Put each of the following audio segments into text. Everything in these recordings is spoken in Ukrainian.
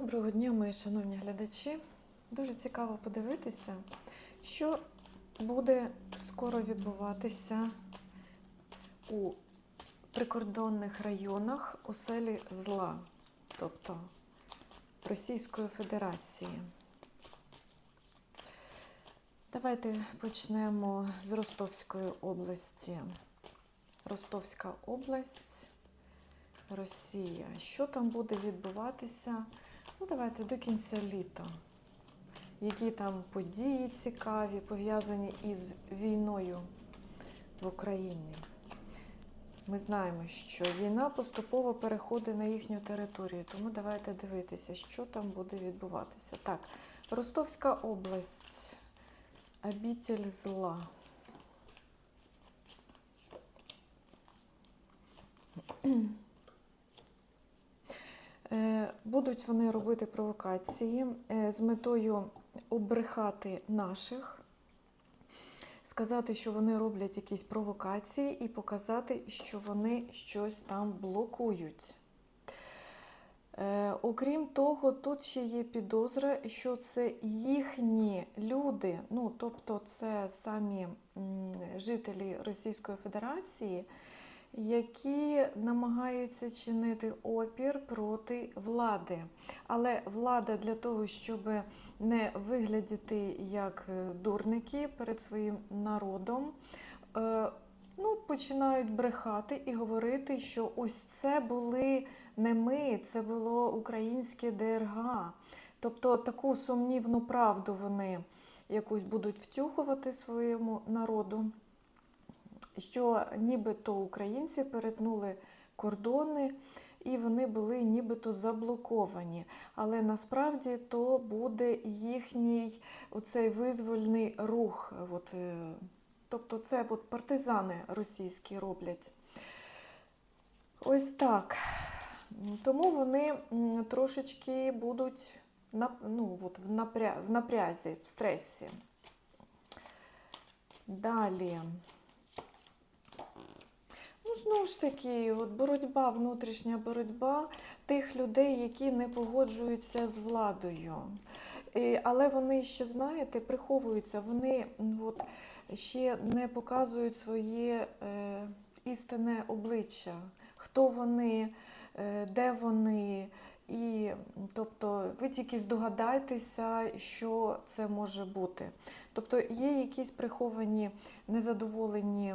Доброго дня, мої шановні глядачі. Дуже цікаво подивитися, що буде скоро відбуватися у прикордонних районах у селі Зла, тобто Російської Федерації. Давайте почнемо з Ростовської області. Ростовська область. Росія. Що там буде відбуватися? Ну, давайте до кінця літа. Які там події цікаві, пов'язані із війною в Україні? Ми знаємо, що війна поступово переходить на їхню територію, тому давайте дивитися, що там буде відбуватися. Так, Ростовська область, обитель зла. Е, Будуть вони робити провокації е, з метою обрехати наших, сказати, що вони роблять якісь провокації, і показати, що вони щось там блокують. Е, Окрім того, тут ще є підозра, що це їхні люди, ну тобто це самі жителі Російської Федерації, які намагаються чинити опір проти влади. Але влада для того, щоб не виглядати як е, дурники перед своїм народом, е, ну, починають брехати і говорити, що ось це були не ми, це було українське ДРГ. Тобто таку сумнівну правду вони якусь будуть втюхувати своєму народу що нібито українці перетнули кордони і вони були нібито заблоковані. Але насправді то буде їхній оцей визвольний рух. От, е, тобто це от партизани російські роблять. Ось так. Тому вони трошечки будуть ну, от, в, напря... в напрязі, в стресі. Далі. Знову ж таки, от боротьба, внутрішня боротьба тих людей, які не погоджуються з владою. Але вони ще, знаєте, приховуються, вони от, ще не показують своє е, істинне обличчя, хто вони, е, де вони. І, тобто, ви тільки здогадайтеся, що це може бути. Тобто є якісь приховані незадоволені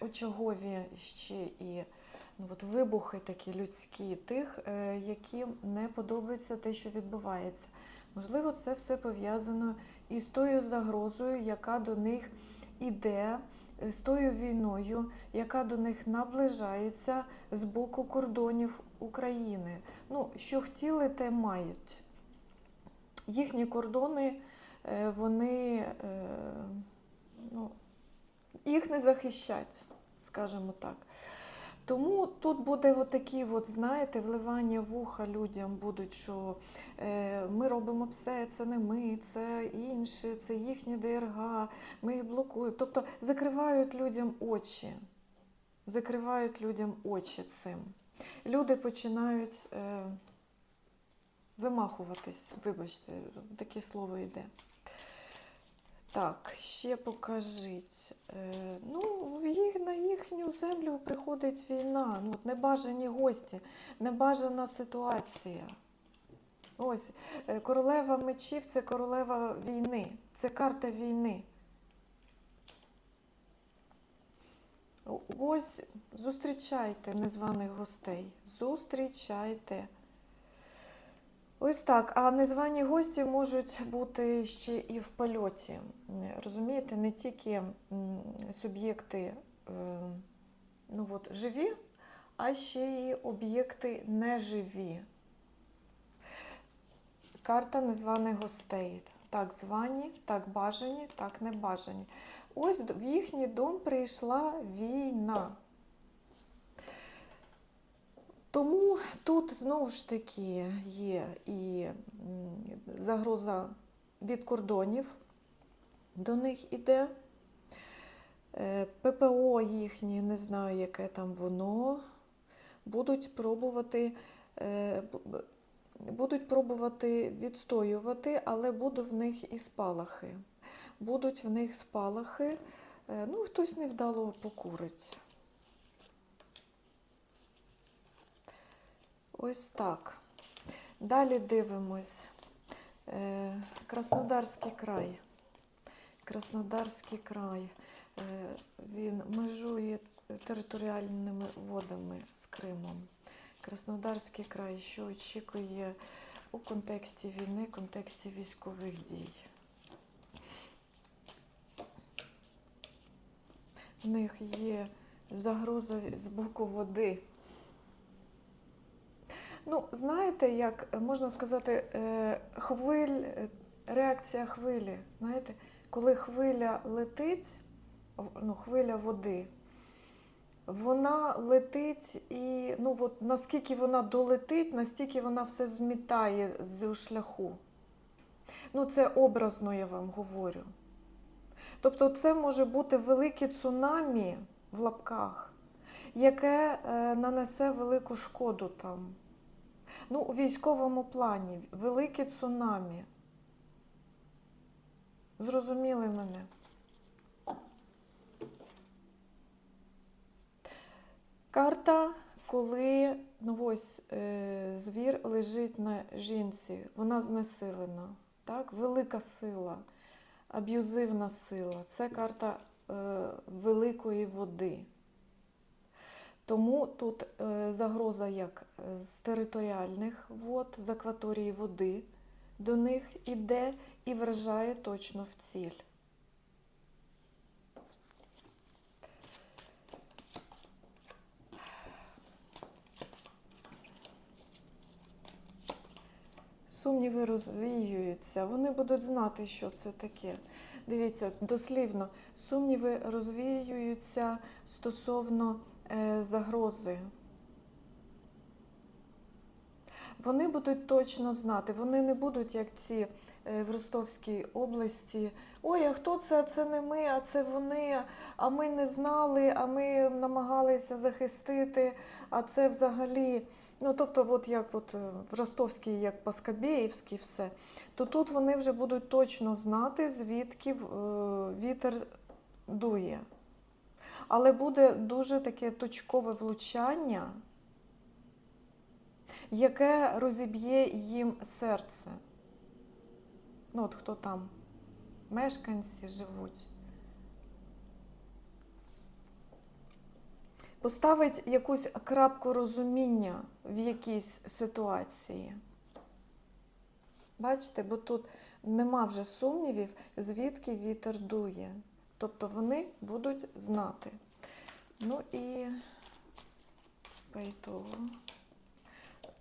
очагові ще і ну, от вибухи такі людські тих, е, яким не подобається те, що відбувається. Можливо, це все пов'язано із тою загрозою, яка до них іде, з тою війною, яка до них наближається з боку кордонів України. Ну, що хотіли, те мають. Їхні кордони, е, вони е, ну, їх не захищать, скажімо так. Тому тут буде отакі, от, знаєте, вливання вуха людям будуть, що е, ми робимо все, це не ми, це інше, це їхнє ДРГ, ми їх блокуємо. Тобто закривають людям очі. Закривають людям очі цим. Люди починають е, вимахуватись, вибачте, таке слово йде. Так, ще покажіть. Е, ну, на їхню землю приходить війна. Ну, небажані гості, небажана ситуація. Ось, е, королева мечів це королева війни, це карта війни. Ось зустрічайте незваних гостей. Зустрічайте. Ось так. А незвані гості можуть бути ще і в польоті. Розумієте, не тільки суб'єкти е, ну от, живі, а ще й об'єкти неживі. Карта незваних гостей. Так звані, так бажані, так не бажані. Ось в їхній дом прийшла війна. Тому тут знову ж таки є і загроза від кордонів, до них іде. Е, ППО їхні, не знаю, яке там воно, будуть пробувати е, будуть пробувати відстоювати, але будуть в них і спалахи. Будуть в них спалахи. Е, Ну, хтось невдало покурить. Ось так. Далі дивимось. Е, Краснодарський край. Краснодарський край. Е, Він межує територіальними водами з Кримом. Краснодарський край, що очікує у контексті війни, контексті військових дій. В них є загроза з боку води. Ну, знаєте, як можна сказати, е, хвиль, е, реакція хвилі. Знаєте, коли хвиля летить, ну, хвиля води, вона летить і ну, от, наскільки вона долетить, настільки вона все змітає з шляху. Ну, це образно я вам говорю. Тобто, це може бути велике цунамі в лапках, яке е, нанесе велику шкоду там. Ну, у військовому плані велике цунамі. Зрозуміли мене? Карта, коли ну ось, е, звір лежить на жінці, вона знесилена. Так? Велика сила, аб'юзивна сила. Це карта е, великої води. Тому тут е, загроза як з територіальних вод, з акваторії води до них іде і вражає точно в ціль. Сумніви розвіюються, вони будуть знати, що це таке. Дивіться, дослівно, сумніви розвіюються стосовно е, загрози. Вони будуть точно знати, вони не будуть, як ці е, в Ростовській області. Ой, а хто це? Це не ми, а це вони. А ми не знали, а ми намагалися захистити. А це взагалі. Ну, тобто, от як от е, в Ростовській, як по Скабєївській все, то тут вони вже будуть точно знати, звідки е, вітер дує. Але буде дуже таке точкове влучання, яке розіб'є їм серце. Ну, от хто там мешканці живуть. Поставить якусь крапку розуміння в якійсь ситуації. Бачите, бо тут нема вже сумнівів, звідки вітер дує. Тобто вони будуть знати. Ну і ітогу.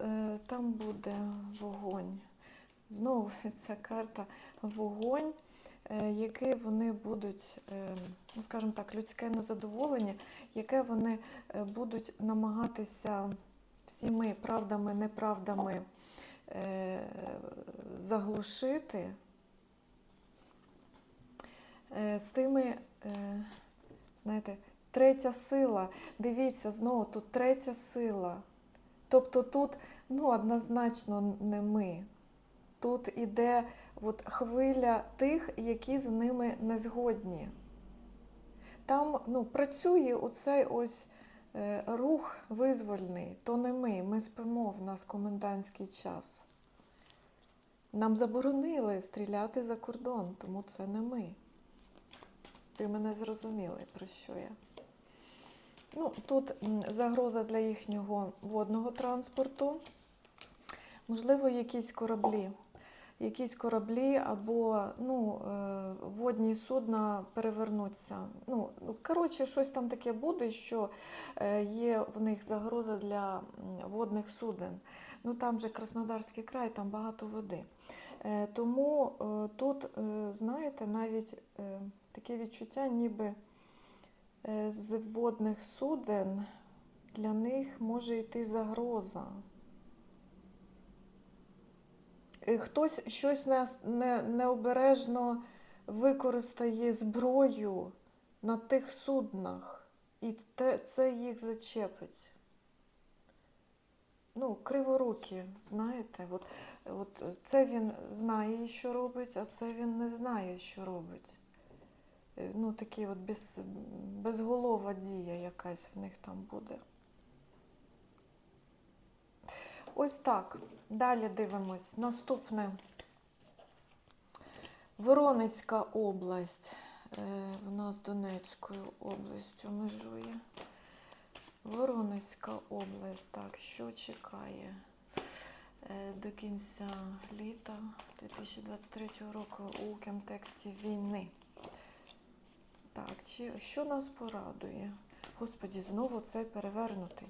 Е, Там буде вогонь. Знову ця карта вогонь, е, який вони будуть, е, ну скажімо так, людське незадоволення, яке вони будуть намагатися всіми правдами, неправдами заглушити з тими, е, знаєте, третя сила. Дивіться, знову тут третя сила. Тобто тут ну, однозначно не ми. Тут іде от хвиля тих, які з ними не згодні. Там ну, працює оцей ось е, рух визвольний, то не ми. Ми спимо в нас комендантський час. Нам заборонили стріляти за кордон, тому це не ми. Ви мене зрозуміли, про що я. Ну, тут загроза для їхнього водного транспорту. Можливо, якісь кораблі. Якісь кораблі або ну, е, водні судна перевернуться. Ну, ну, коротше, щось там таке буде, що е, є в них загроза для водних суден. Ну там же Краснодарський край, там багато води. Е, Тому е, тут, е, знаєте, навіть таке відчуття, ніби з водних суден для них може йти загроза. Хтось щось не, не, необережно використає зброю на тих суднах, і це їх зачепить. Ну, криворукі, знаєте, от, от це він знає, що робить, а це він не знає, що робить. Е, Ну, такі от без, безголова дія якась в них там буде. Ось так. Далі дивимось. Наступне. Воронецька область. Е, Вона з Донецькою областю межує. Воронецька область. Так, що чекає Е, до кінця літа 2023 року у контексті війни? Так, чи, що нас порадує? Господі, знову це перевернутий.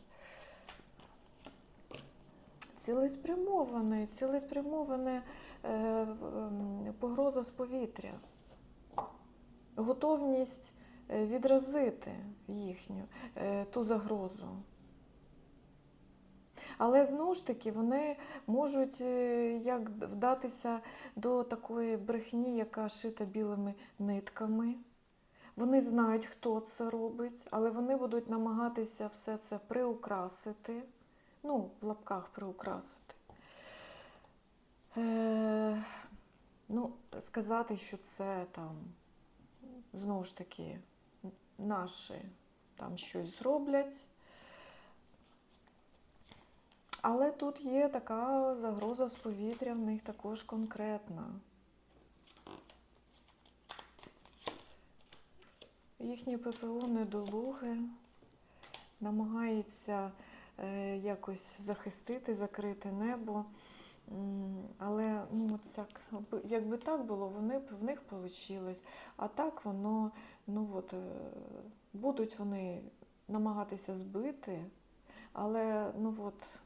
Цілеспрямоване, цілеспрямоване е, ем, погроза з повітря. Готовність е, відразити їхню е, ту загрозу. Але знову ж таки вони можуть е, як вдатися до такої брехні, яка шита білими нитками. Вони знають, хто це робить, але вони будуть намагатися все це приукрасити. Ну, в лапках приукрасити. Е, ну, сказати, що це там, знову ж таки, наші там щось зроблять. Але тут є така загроза з повітря в них також конкретна. Їхні ППО недолуги, намагається е, якось захистити, закрити небо. Але ну, от так, якби так було, вони б в них вийшло. А так воно, ну от, е, будуть вони намагатися збити, але ну от,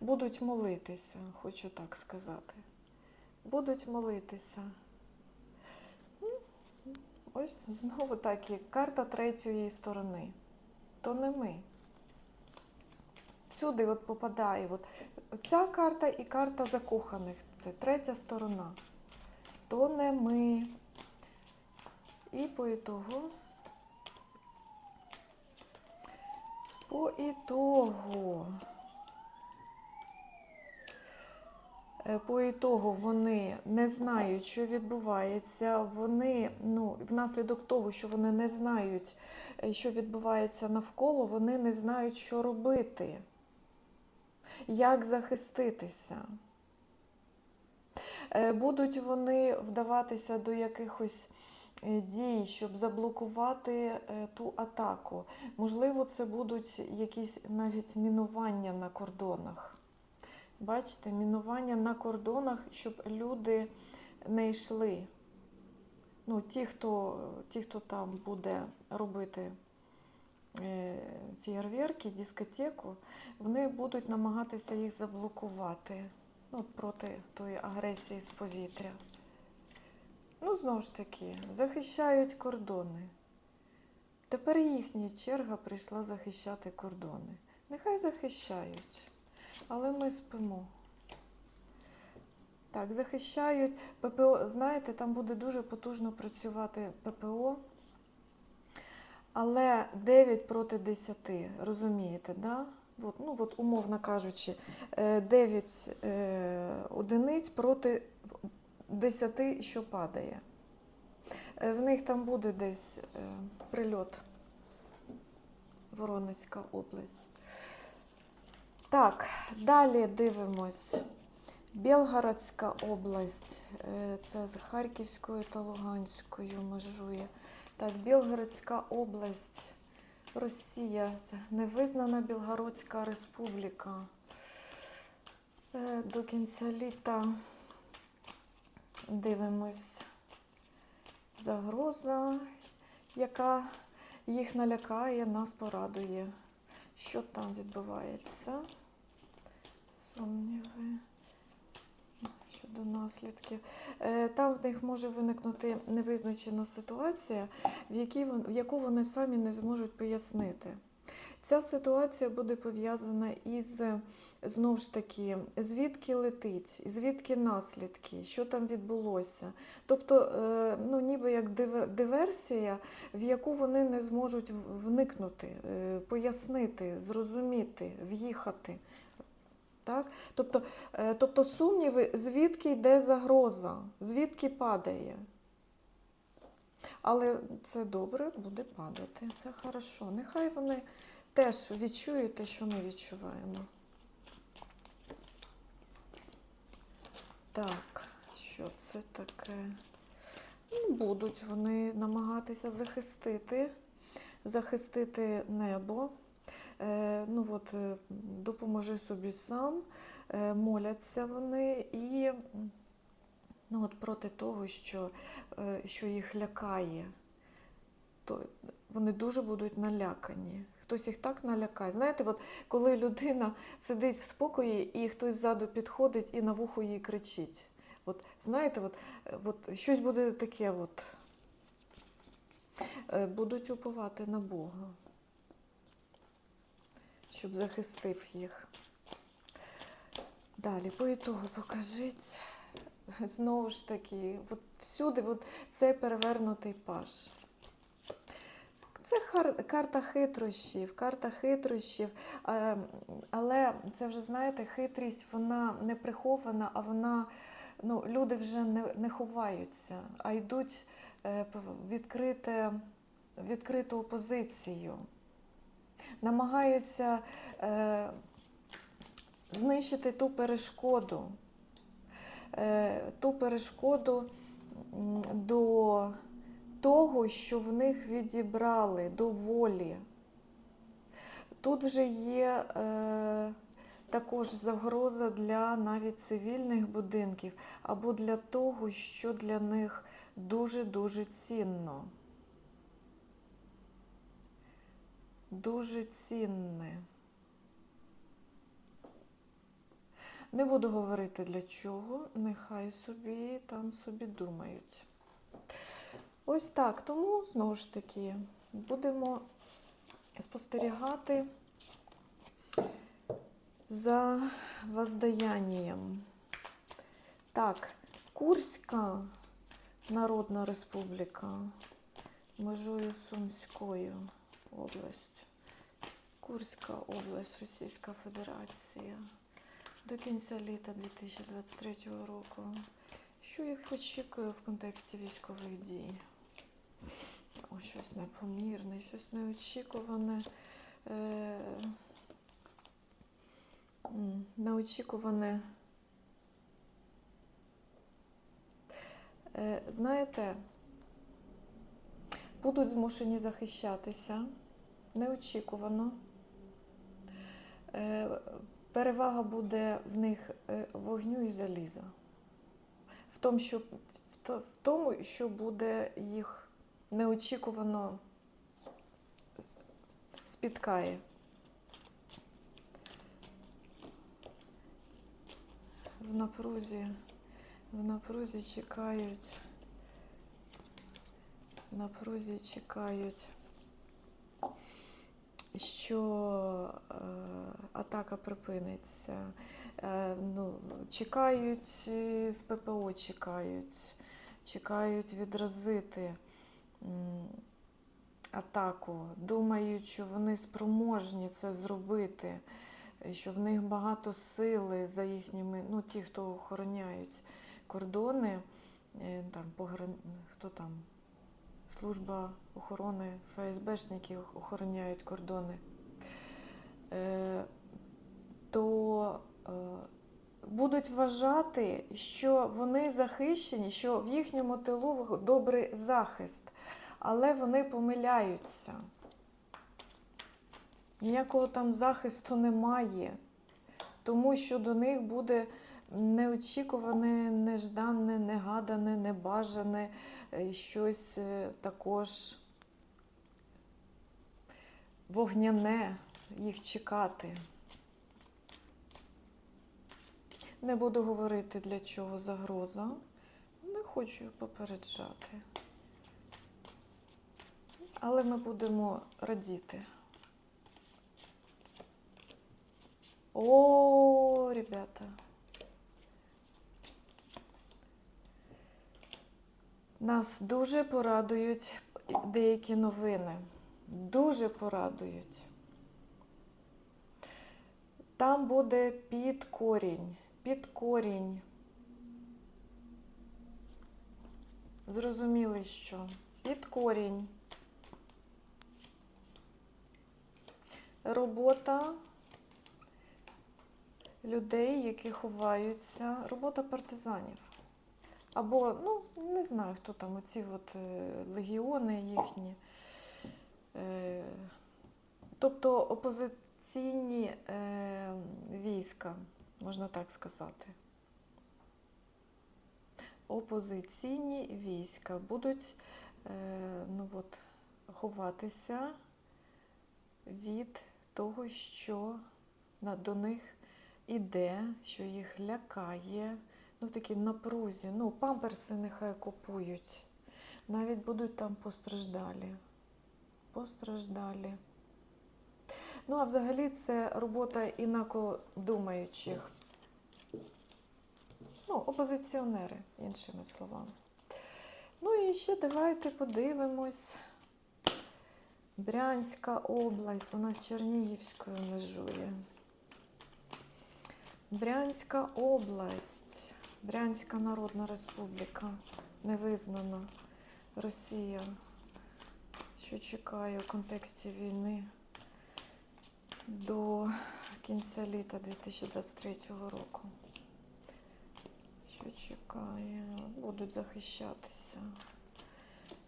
будуть молитися, хочу так сказати. Будуть молитися. Ось знову так, карта третьої сторони. То не ми. Всюди от попадає. От ця карта і карта закоханих. Це третя сторона. То не ми. І по ітогу. По ітогу. Е, По ітогу вони не знають, що відбувається. Вони, ну, внаслідок того, що вони не знають, е, що відбувається навколо, вони не знають, що робити, як захиститися. Е, Будуть вони вдаватися до якихось дій, щоб заблокувати е, ту атаку. Можливо, це будуть якісь навіть мінування на кордонах. Бачите, мінування на кордонах, щоб люди не йшли. Ну, ті, хто, ті, хто там буде робити е, фєєрверки, дискотеку, вони будуть намагатися їх заблокувати ну, проти тої агресії з повітря. Ну, знову ж таки, захищають кордони. Тепер їхня черга прийшла захищати кордони. Нехай захищають. Але ми спимо. Так, захищають ППО. Знаєте, там буде дуже потужно працювати ППО. Але 9 проти 10, розумієте, да? От, ну, от, умовно кажучи, 9 е, одиниць проти 10, що падає. Е, В них там буде десь е, прильот Воронезька область. Так, далі дивимось. Білгородська область, е, це з Харківською та Луганською межує. Так, Білгородська область, Росія, це невизнана Білгородська республіка. До кінця літа дивимось загроза, яка їх налякає, нас порадує. Що там відбувається? Сумніви щодо наслідків. Е, Там в них може виникнути невизначена ситуація, в, якій, в яку вони самі не зможуть пояснити. Ця ситуація буде пов'язана із знову ж таки, звідки летить, звідки наслідки, що там відбулося. Тобто, е, ну, ніби як диверсія, в яку вони не зможуть вникнути, е, пояснити, зрозуміти, в'їхати. Так? Тобто, е, тобто сумніви, звідки йде загроза, звідки падає. Але це добре буде падати. Це хорошо. Нехай вони теж відчують те, що ми відчуваємо. Так, що це таке? Ну, Будуть вони намагатися захистити, захистити небо. Е, ну от, е, допоможи собі сам, е, моляться вони і ну, от проти того, що, е, що їх лякає. То вони дуже будуть налякані. Хтось їх так налякає. Знаєте, от коли людина сидить в спокої і хтось ззаду підходить і на вухо їй кричить. От, знаєте, от, от щось буде таке, от, е, будуть уповати на Бога, щоб захистив їх. Далі, по ітогу покажіть. Знову ж таки, от всюди от цей перевернутий паш. Це карта хитрощів, карта хитрощів, е, але це вже знаєте, хитрість вона не прихована, а вона ну, люди вже не, не ховаються, а йдуть е, відкрите, відкриту опозицію. Намагаються е, знищити ту перешкоду, е, ту перешкоду до того, що в них відібрали, до волі. Тут вже є е, також загроза для навіть цивільних будинків або для того, що для них дуже-дуже цінно. Дуже цінне. Не буду говорити для чого, нехай собі там собі думають. Ось так. Тому, знову ж таки, будемо спостерігати за воздаянням. Так, Курська Народна Республіка межою Сумською область. Курська область, Російська Федерація. До кінця літа 2023 року. Що їх очікує в контексті військових дій? О, щось непомірне, щось неочікуване. Е, неочікуване. Е, знаєте, будуть змушені захищатися неочікувано. Е, перевага буде в них е, вогню і заліза. В тому, що, в тому, що буде їх неочікувано спіткає. В напрузі, в напрузі чекають, в напрузі чекають, що е, атака припиниться. Е, ну, чекають з ППО, чекають, чекають відразити атаку, думають, що вони спроможні це зробити, що в них багато сили за їхніми, ну, ті, хто охороняють кордони, е, там, хто там, служба охорони, ФСБшники охороняють кордони. Е, то е, будуть вважати, що вони захищені, що в їхньому тилу добрий захист, але вони помиляються. Ніякого там захисту немає, тому що до них буде неочікуване, неждане, негадане, небажане е, щось е, також вогняне їх чекати. Не буду говорити, для чого загроза. Не хочу попереджати. Але ми будемо радіти. О, ребята. Нас дуже порадують деякі новини. Дуже порадують. Там буде під корінь. Під корінь. Зрозуміли, що? Під корінь. Робота людей, які ховаються, робота партизанів. Або, ну, не знаю, хто там, оці от е, легіони їхні. Е, Тобто опозиційні е, війська, можна так сказати. Опозиційні війська будуть е, ну от, ховатися від того, що до них іде, що їх лякає. Ну, в такій напрузі. Ну, памперси нехай купують. Навіть будуть там постраждалі. Постраждалі. Ну, а взагалі це робота інакодумаючих. Ну, опозиціонери, іншими словами. Ну і ще давайте подивимось. Брянська область, вона з Чернігівською межує. Брянська область, Брянська Народна Республіка, невизнана Росія, що чекає у контексті війни до кінця літа 2023 року. Що чекає, будуть захищатися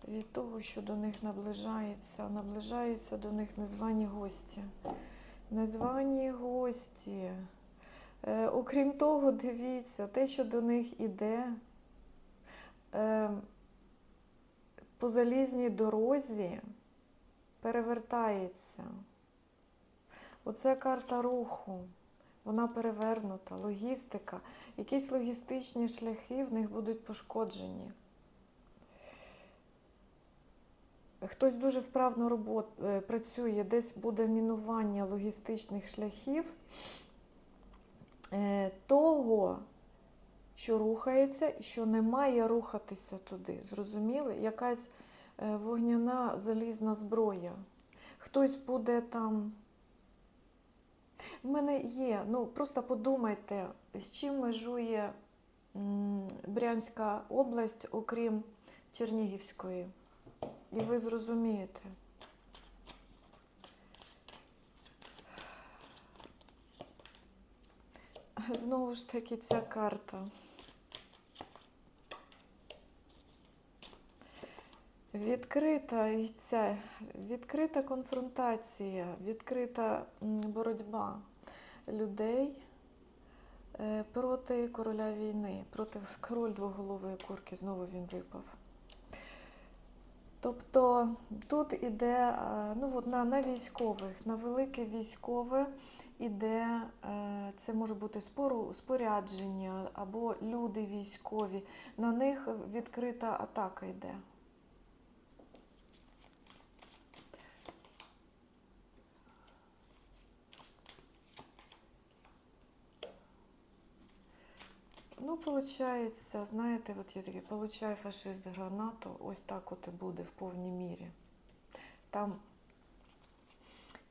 від того, що до них наближається, наближаються до них незвані гості. Незвані гості. Е, окрім того, дивіться, те, що до них іде е, по залізній дорозі, перевертається. Оце карта руху. Вона перевернута, логістика. Якісь логістичні шляхи в них будуть пошкоджені. Хтось дуже вправно робот, е, працює, десь буде мінування логістичних шляхів е, того, що рухається і що не має рухатися туди. Зрозуміли? Якась е, вогняна залізна зброя. Хтось буде там. В мене є, ну просто подумайте, з чим межує Брянська область, окрім Чернігівської. І ви зрозумієте. Знову ж таки ця карта. Відкрита ця, відкрита конфронтація, відкрита боротьба людей е, проти короля війни, проти король двоголової курки, знову він випав. Тобто тут іде е, ну, от на, на військових, на велике військове іде, е, це може бути спору, спорядження або люди військові. На них відкрита атака йде. Виходить, знаєте, от є таке, получай фашист гранату, ось так от і буде в повній мірі. Там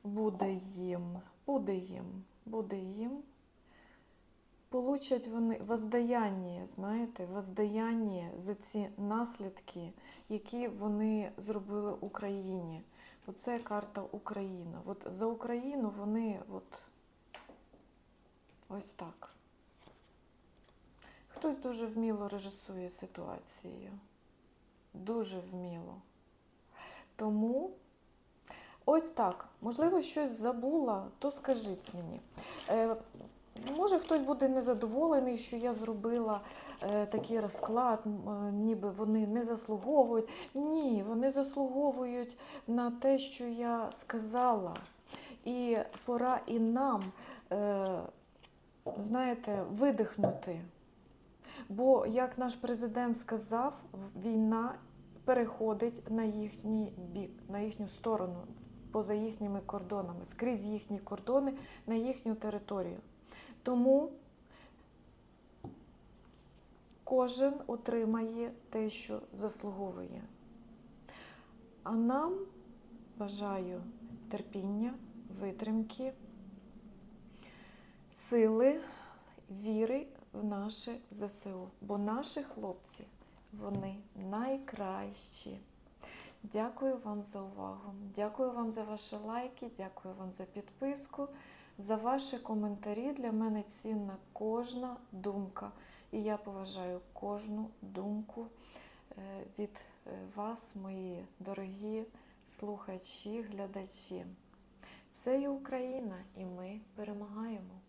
буде їм, буде їм, буде їм. Получать вони воздаяння, знаєте, воздаяння за ці наслідки, які вони зробили Україні. Оце карта Україна. От за Україну вони от ось так. Хтось дуже вміло режисує ситуацію. Дуже вміло. Тому ось так. Можливо, щось забула, то скажіть мені. Е, може, хтось буде незадоволений, що я зробила е, такий розклад, е, ніби вони не заслуговують. Ні, вони заслуговують на те, що я сказала. І пора і нам, е, знаєте, видихнути. Бо, як наш президент сказав, війна переходить на їхній бік, на їхню сторону. поза їхніми кордонами, скрізь їхні кордони на їхню територію. Тому кожен отримає те, що заслуговує. А нам бажаю терпіння, витримки, сили, віри в наше ЗСУ. Бо наші хлопці, вони найкращі. Дякую вам за увагу. Дякую вам за ваші лайки, дякую вам за підписку, за ваші коментарі. Для мене цінна кожна думка. І я поважаю кожну думку е, від е, вас, мої дорогі слухачі, глядачі. Це є Україна, і ми перемагаємо.